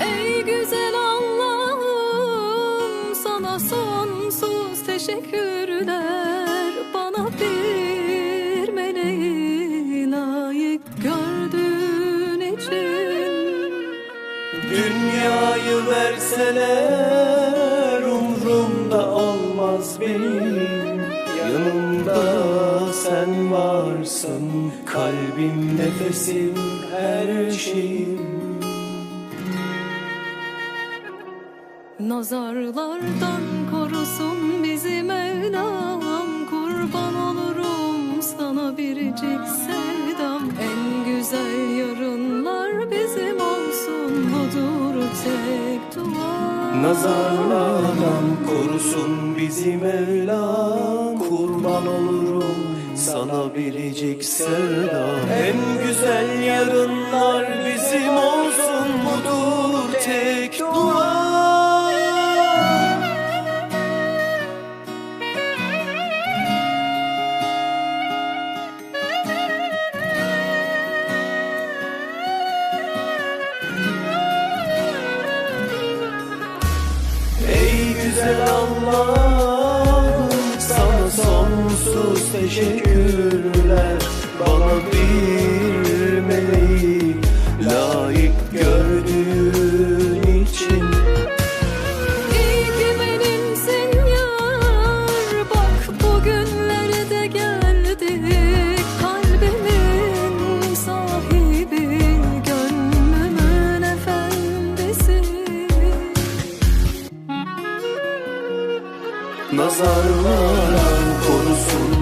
Ey güzel Allah'ım sana sonsuz teşekkürler. Bana bir meleği layık gördüğün için. Dünyayı verseler umrumda olmaz benim. Yanımda sen varsın Kalbim, nefesim, her şeyim Nazarlardan korusun bizi Mevlam. Kurban olurum sana biricik sevdam. En güzel yarınlar bizim olsun. Budur tek dua. Nazarlardan korusun bizi Mevlam. Kurban olurum sana biricik sevdam. En güzel yarınlar Allah'ım sana sonsuz teşekkürler Nazarlardan korusun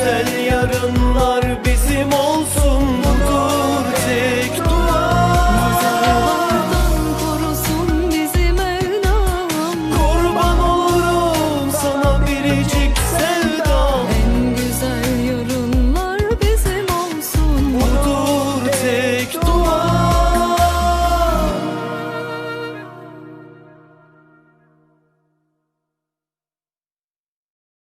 güzel yarınlar